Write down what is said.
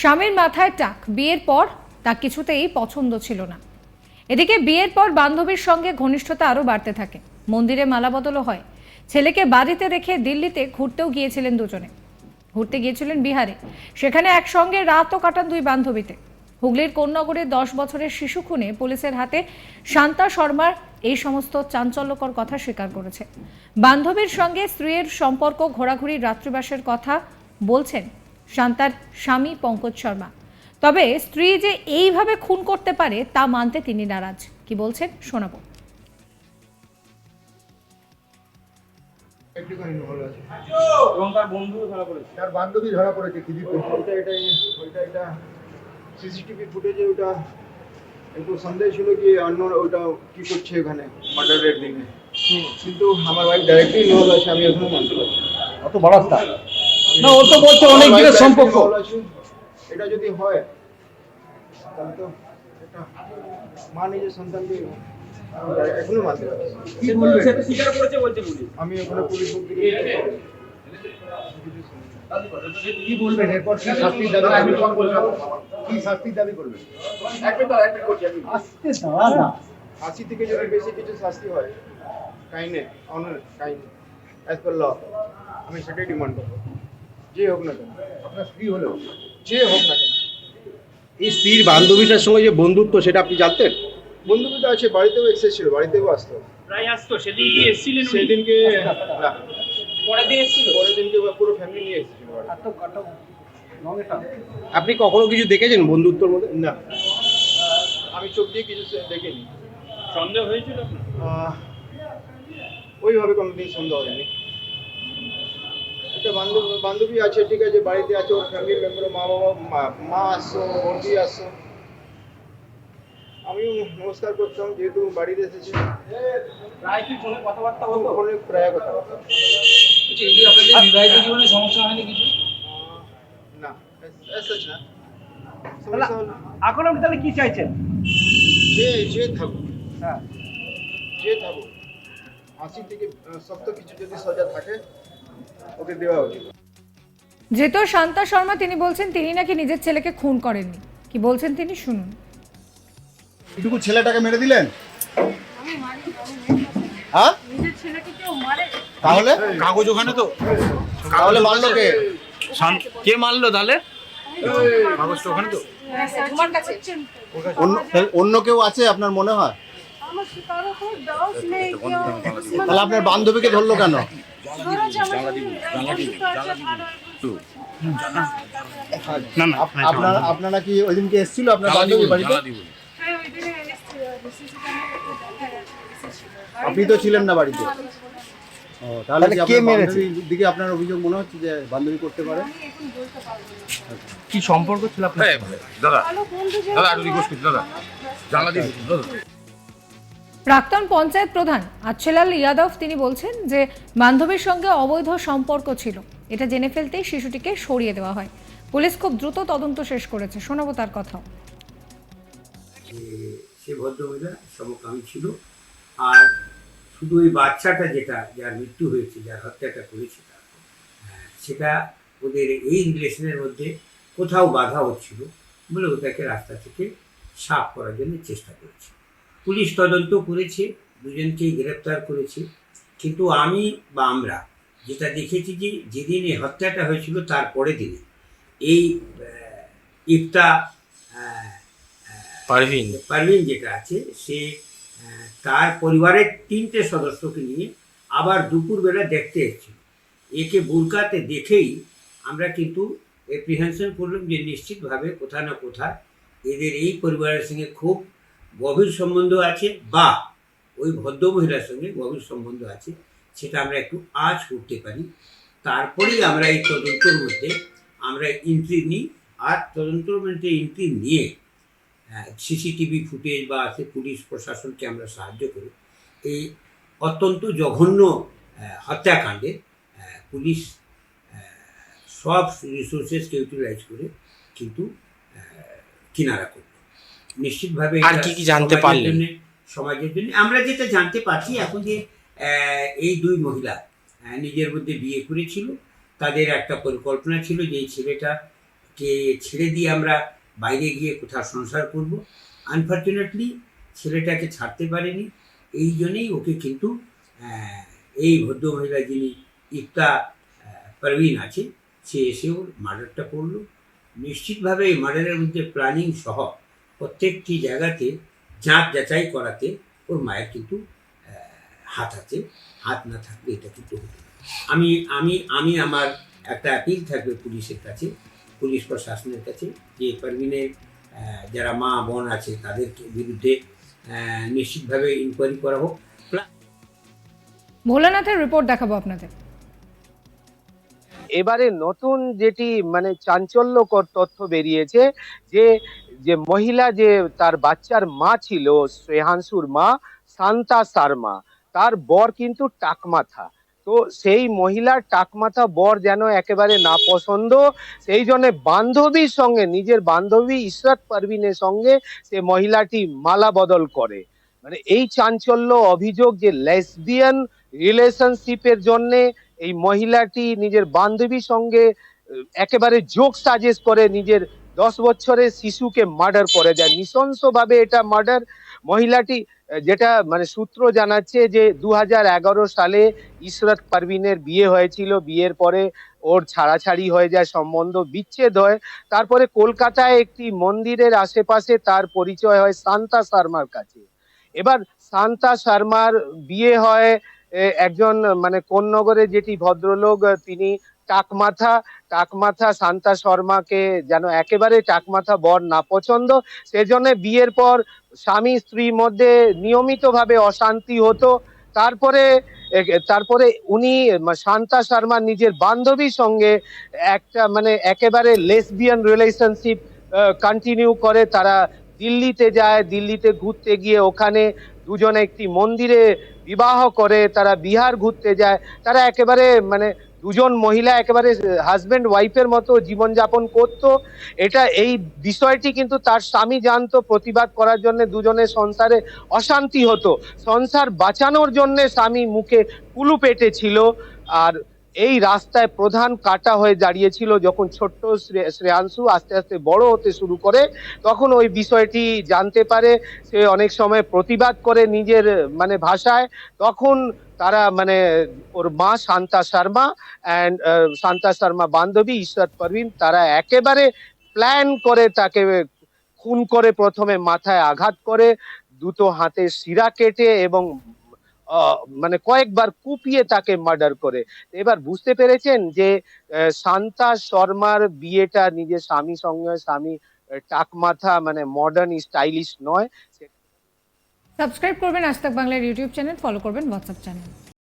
স্বামীর মাথায় টাক, বিয়ের পর তা কিছুতেই পছন্দ ছিল না। এদিকে বিয়ের পর বান্ধবীর সঙ্গে ঘনিষ্ঠতা আরও বাড়তে থাকে। মন্দিরে মালাবদলও হয়। ছেলেকে বাড়িতে রেখে দিল্লিতে ঘুরতেও গিয়েছিলেন দুজনে। ঘুরতে গিয়েছিলেন বিহারে। সেখানে একসঙ্গে রাতও কাটান দুই বান্ধবীতে। হুগলির কোন্নগরে দশ বছরের শিশু খুনে পুলিশের হাতে শান্তা শর্মার এই সমস্ত চাঞ্চল্যকর কথা স্বীকার করেছে। বান্ধবীর সঙ্গে স্ত্রীর সম্পর্ক ঘোরাঘুরি রাত্রিবাসের কথা বলছেন শান্তার স্বামী পঙ্কজ শর্মা। তবে স্ত্রী যে এইভাবে খুন করতে পারে তা মানতে তিনি নারাজ। কি বলছেন শোনাবো। একটুখানি ভালো আছে। এবং তার বন্ধু ধরা পড়েছে। তার বান্ধবী ধরা পড়েছে কি ওইটা এটা ওইটা এটা সিসিটিভি ফুটেজে ওটা একটু সন্দেহ ছিল কি অন্য কি করছে এখানে? মার্ডারের দিনে কিন্তু আমার ডাইরেক্টলি আছে আমি এখনও মানতে পারছি অত বড়াস্তা না ও তো বলছে অনেক দিনের সম্পর্ক। এটা যদি হয় তাহলে তো এটা মা নিজের সন্তানকে এখনও মানতে পারছি না। কি বলবে সেটা স্বীকার করেছে বলছে পুলিশ। আমি ওখানে পুলিশ কি বলবেন এরপর কি শাস্তির দাবি করবেন কি শাস্তির দাবি করবেন আস্তে দাঁড়া না। ফাঁসি থেকে যদি বেশি কিছু শাস্তি হয় কাইনে অনার কাইনে অ্যাজ পার ল আমি সেটাই ডিমান্ড করব। যে হোক না কেন। আপনার স্ত্রী হলেও। যে হোক না কেন। এই স্ত্রীর বান্ধবীটার সঙ্গে যে বন্ধুত্ব সেটা আপনি জানতেন? বন্ধু তো আছে বাড়িতেও এক্সেস ছিল বাড়িতেও আসতো। প্রায় আসতো সেদিন কি এসেছিলেন সেদিনকে না। পরের দিন এসেছিল। পরের দিনকে পুরো ফ্যামিলি নিয়ে এসেছিল। আপনি কখনো কিছু দেখেছেন বন্ধুত্বর মধ্যে? না। আমি চোখ দিয়ে কিছু সে- দেখিনি। সন্দেহ হয়েছিল ওইভাবে কোনোদিন সন্দেহ হয়নি। একটা বান্ধব বান্ধবী আছে ঠিক আছে বাড়িতে আছে ওর ফ্যামিলি মেম্বার মা বাবা মা- আসছো বন্ধু আসছো। আমিও নমস্কার করতাম যেহেতু বাড়িতে এসেছি। প্রায় কি ফোনে কথাবার্তা হতো? ওখানে প্রায় কথা বলতাম। বলছি, এই যে আপনাদের বিবাহিত জীবনে সমস্যা হয়নি কিছু? না এখন আপনি তাহলে কি চাইছেন? যে যে থাকুক। হ্যাঁ। যে থাকুক। ফাঁসি থেকে আহ, শক্ত কিছু যদি সজা থাকে ওকে দেওয়া উচিত। যেহেতু শান্তা শর্মা তিনি বলছেন তিনি নাকি নিজের ছেলেকে খুন করেননি। কি বলছেন তিনি? শুনুন। এটুকু ছেলেটাকে মেরে দিলেন? হ্যাঁ? তাহলে? কাগজ ওখানে তো। তাহলে মারলো কে? কে মারলো তাহলে? কাগজটা ওখানে তো। অন্য অন্য কেউ আছে আপনার মনে হয়? তাহলে আপনার বান্ধবীকে ধরলো কেন? না না আপ- আপনারা কি ওই দিনকে এসেছিল আপনার বান্ধবী বাড়িতে? আপনি তো ছিলেন না বাড়িতে। ও তাহলে কি মেরেছে? দিকে আপনার অভিযোগ মনে হচ্ছে যে বান্ধবী করতে পারে? কি সম্পর্ক ছিল আপনার? দাদা দাদা একটু দাদা। জানলা দিয়ে দিন, দাদা। প্রাক্তন পঞ্চায়েত প্রধান আচ্ছেলাল ইয়াদব তিনি বলছেন যে বান্ধবীর সঙ্গে অবৈধ সম্পর্ক ছিল। এটা জেনে ফেলতেই শিশুটিকে সরিয়ে দেওয়া হয়। পুলিশ খুব দ্রুত তদন্ত শেষ করেছে। শোনাবো তার কথাও। যে সে ভদ্রমহিলা সমকামী ছিল। আর শুধু ওই বাচ্চাটা যেটা যার মৃত্যু হয়েছে যার হত্যাটা করেছে তার, সেটা ওদের এই রিলেশনের মধ্যে কোথাও বাধা হচ্ছিল বলে ওটাকে রাস্তা থেকে সাফ করার জন্য চেষ্টা করেছে পুলিশ তদন্ত করেছে দুজনকেই গ্রেপ্তার করেছে। কিন্তু আমি বা আমরা যেটা দেখেছি যে যেদিন এই হত্যাটা হয়েছিল তার পরের দিনে এই ইফতা পারভিন। পারভিন যেটা আছে সে তার পরিবারের তিনটে সদস্যকে নিয়ে আবার দুপুরবেলা দেখতে এসেছিল। একে বুরকাতে দেখেই আমরা কিন্তু এপ্রিহেনশন করলাম যে নিশ্চিতভাবে কোথাও না কোথাও এদের এই পরিবারের সঙ্গে খুব গভীর সম্বন্ধ আছে বা ওই ভদ্রমহিলার সঙ্গে গভীর সম্বন্ধ আছে, সেটা আমরা একটু আজ করতে পারি। তারপরেই আমরা এই তদন্তর মধ্যে আমরা এন্ট্রি নিই আর তদন্তর মধ্যে এন্ট্রি নিয়ে সিসিটিভি ফুটেজ বা আছে পুলিশ প্রশাসনকে আমরা সাহায্য করি। এই অত্যন্ত জঘন্য হত্যাকাণ্ডে পুলিশ সব রিসোর্সেসকে ইউটিলাইজ করে কিন্তু কিনারা করল নিশ্চিতভাবে আর কি কি জানতে পারলেন? সমাজের জন্য। আমরা যেটা জানতে পারছি এখন যে এই দুই মহিলা নিজের মধ্যে বিয়ে করেছিল। তাদের একটা পরিকল্পনা ছিল যে এই ছেলেটা কে ছেড়ে দিয়ে আমরা বাইরে গিয়ে কোথাও সংসার করব। আনফর্চুনেটলি ছেলেটাকে ছাড়তে পারেনি। এই জন্যেই ওকে কিন্তু এই ভদ্রমহিলা যিনি ইফতা পারভিন আছে সে এসে ওর মার্ডারটা করল। নিশ্চিতভাবে এই মার্ডারের মধ্যে প্ল্যানিং সহ প্রত্যেকটি জায়গাতে যাঁচ যাচাই করাতে ওর মায়ের কিন্তু হাত আছে। হাত না থাকলে এটা কিন্তু হতো আমি আমি আমি আমার একটা অ্যাপিল থাকবে পুলিশের কাছে পুলিশ প্রশাসনের কাছে যে পারভিনের যারা মা বোন আছে তাদের বিরুদ্ধে আহ, নিশ্চিতভাবে ইনকোয়ারি করা হোক। ভোলানাথের রিপোর্ট দেখাবো আপনাদের। এবারে নতুন যেটি মানে চাঞ্চল্যকর তথ্য বেরিয়েছে যে যে মহিলা যে তার বাচ্চার মা ছিল শ্রেহাংশুর মা, শান্তা শর্মা, তার বর কিন্তু টাকমাথা। তো সেই মহিলার টাকমাথা বর যেন একেবারে না পছন্দ সেই জন্য বান্ধবীর সঙ্গে, নিজের বান্ধবী ইশরাত পারভিনের সঙ্গে সে মহিলাটি মালা বদল করে। মানে এই চাঞ্চল্য অভিযোগ যে লেসবিয়ান রিলেশনশিপের জন্যে এই মহিলাটি নিজের বান্ধবীর সঙ্গে, একেবারে যোগ সাজেস্ট করে নিজের দশ বছরের শিশুকে মার্ডার করে যায় নৃশংসভাবে এটা মার্ডার মহিলাটি, যেটা মানে সূত্র জানাচ্ছে যে দু হাজার এগারো সালে ইশরত পারভিনের বিয়ে হয়েছিল। বিয়ের পরে ওর ছাড়াছাড়ি হয়ে যায়, সম্বন্ধ বিচ্ছেদ হয়। তারপরে কলকাতায় একটি মন্দিরের আশেপাশে তার পরিচয় হয় শান্তা শর্মার কাছে। এবার শান্তা শর্মার বিয়ে হয় একজন মানে কোন নগরে যেটি ভদ্রলোক, তিনি টাকমাথা টাকমাথা শান্তা শর্মাকে যেন একেবারে টাকমাথা বর না পছন্দ, সেজন্য বিয়ের পর স্বামী স্ত্রীর মধ্যে নিয়মিতভাবে অশান্তি হতো। তারপরে তারপরে উনি শান্তা শর্মা নিজের বান্ধবীর সঙ্গে একটা মানে একেবারে লেসবিয়ান রিলেশনশিপ কন্টিনিউ করে। তারা দিল্লিতে যায়, দিল্লিতে ঘুরতে গিয়ে ওখানে দুজনে একটি মন্দিরে বিবাহ করে। তারা বিহার ঘুরতে যায়। তারা একেবারে মানে দুজন মহিলা একেবারে হাজব্যান্ড ওয়াইফের মতো জীবনযাপন করত। এটা এই বিষয়টি কিন্তু তার স্বামী জানতো প্রতিবাদ করার জন্য দুজনের সংসারে অশান্তি হতো। সংসার বাঁচানোর জন্য স্বামী মুখে কুলু পেটে ছিল আর এই রাস্তায় প্রধান কাটা হয়ে দাঁড়িয়েছিল যখন ছোট্ট শ্রে- শ্রেয়াংশু আস্তে আস্তে বড় হতে শুরু করে, তখন ওই বিষয়টি জানতে পারে। সে অনেক সময় প্রতিবাদ করে নিজের মানে ভাষায়। তখন তারা মানে ওর মা শান্তা শর্মা অ্যান্ড শান্তা শর্মা বান্ধবী ঈশ্বর পারভিন তারা একেবারে প্ল্যান করে তাকে খুন করে প্রথমে মাথায় আঘাত করে, দুটো হাতে শিরা কেটে এবং মানে কয়েকবার কুপিয়ে তাকে মার্ডার করে। এবার বুঝতে পেরেছেন যে শান্তা শর্মার বিয়েটা নিজের স্বামী সঙ্গে, স্বামী টাকমাথা মানে মডার্ন স্টাইলিশ নয় সাবস্ক্রাইব করবেন আজ বাংলার ইউটিউব চ্যানেল ফলো করবেন হোয়াটসঅ্যাপ চ্যানেল।